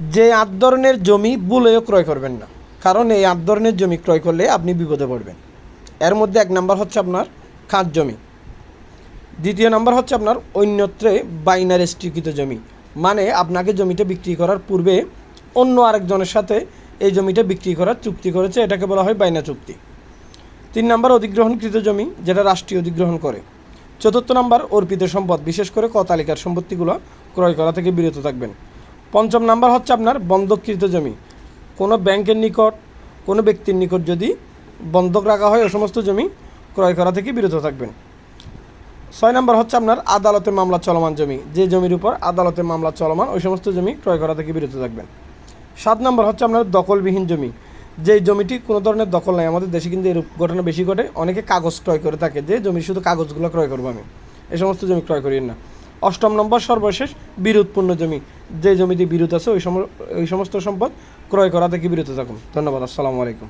যে আট ধরনের জমি বলেও ক্রয় করবেন না। কারণ এই আট ধরনের জমি ক্রয় করলে আপনি বিপদে পড়বেন। এর মধ্যে এক নাম্বার হচ্ছে আপনার খাস জমি। দ্বিতীয় নাম্বার হচ্ছে আপনার অন্যত্রে বাইনার রেস্ট্রিকৃত জমি। মানে আপনাকে জমিটা বিক্রি করার পূর্বে অন্য আরেকজনের সাথে এই জমিটা বিক্রি করার চুক্তি করেছে, এটাকে বলা হয় বাইনা চুক্তি। তিন নাম্বার অধিগ্রহণকৃত জমি, যেটা রাষ্ট্রীয় অধিগ্রহণ করে। চতুর্থ নাম্বার অর্পিত সম্পদ, বিশেষ করে ক তালিকার সম্পত্তিগুলো ক্রয় করা থেকে বিরত থাকবেন। পঞ্চম নাম্বার হচ্ছে আপনার বন্ধককৃত জমি। কোনো ব্যাংকের নিকট, কোনো ব্যক্তির নিকট যদি বন্ধক রাখা হয় ও সমস্ত জমি ক্রয় করা থেকে বিরত থাকবেন। ছয় নম্বর হচ্ছে আপনার আদালতে মামলা চলমান জমি। যে জমির উপর আদালতে মামলা চলমান, ওই সমস্ত জমি ক্রয় করা থেকে বিরত থাকবেন। সাত নম্বর হচ্ছে আপনার দখলবিহীন জমি। যে জমিটি কোনো ধরনের দখল নাই, আমাদের দেশে কিন্তু এরূপ ঘটনা বেশি ঘটে। অনেকে কাগজ ক্রয় করে থাকে, যে জমি শুধু কাগজগুলো ক্রয় করব আমি। এই সমস্ত জমি ক্রয় করি না। অষ্টম নম্বর সর্বশেষ বিরোধপূর্ণ জমি। যে জমিতে বিরোধ আছে, ওই সম ওই সমস্ত সম্পদ ক্রয় করা থেকে বিরত থাকুন। ধন্যবাদ, আসসালামু আলাইকুম।